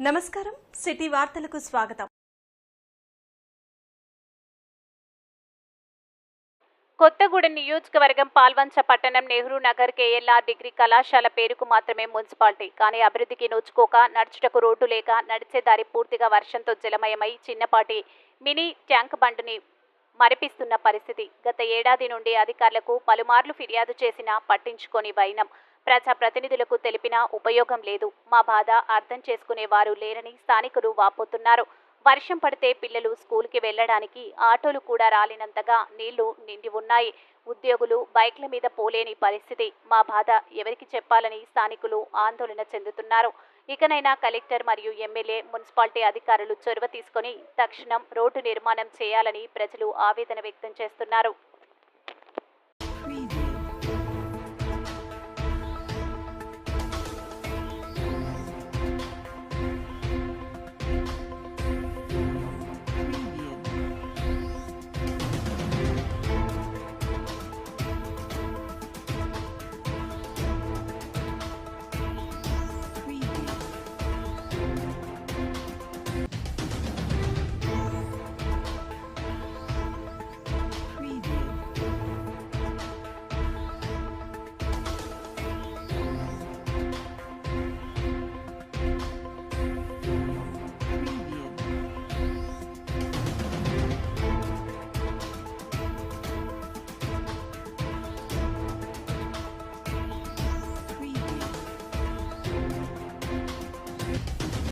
నమస్కారం. సిటీ వార్తలకు స్వాగతం. కొత్తగూడెం నియోజకవర్గం పాల్వంచ పట్టణం నెహ్రూ నగర్ కేఎల్ఆర్ డిగ్రీ కళాశాల పేరుకు మాత్రమే మున్సిపాలిటీ. కానీ అభివృద్ధికి నోచుకోక నడుచుటకు రోడ్డు లేక నడిచే దారి పూర్తిగా వర్షంతో జలమయమై చిన్నపాటి మినీ ట్యాంక్ బండుని మరిపిస్తున్న పరిస్థితి. గత ఏడాది నుండి అధికారులకు పలుమార్లు ఫిర్యాదు చేసినా పట్టించుకొని వైనం. ప్రజా ప్రతినిధులకు తెలిపినా ఉపయోగం లేదు. మా బాధ అర్థం చేసుకునే వారు లేరని స్థానికులు వాపోతున్నారు. వర్షం పడితే పిల్లలు స్కూల్కి వెళ్ళడానికి ఆటోలు కూడా రాలినంతగా నీళ్ళు నిండి ఉన్నాయి. ఉద్యోగులు బైక్ల మీద పోలేని పరిస్థితి. మా బాధ ఎవరికి చెప్పాలని స్థానికులు ఆందోళన చెందుతున్నారు. ఇకనైనా కలెక్టర్ మరియు ఎమ్మెల్యే మున్సిపాలిటీ అధికారులు చొరవ తీసుకొని తక్షణం రోడ్డు నిర్మాణం చేయాలని ప్రజలు ఆవేదన వ్యక్తం చేస్తున్నారు.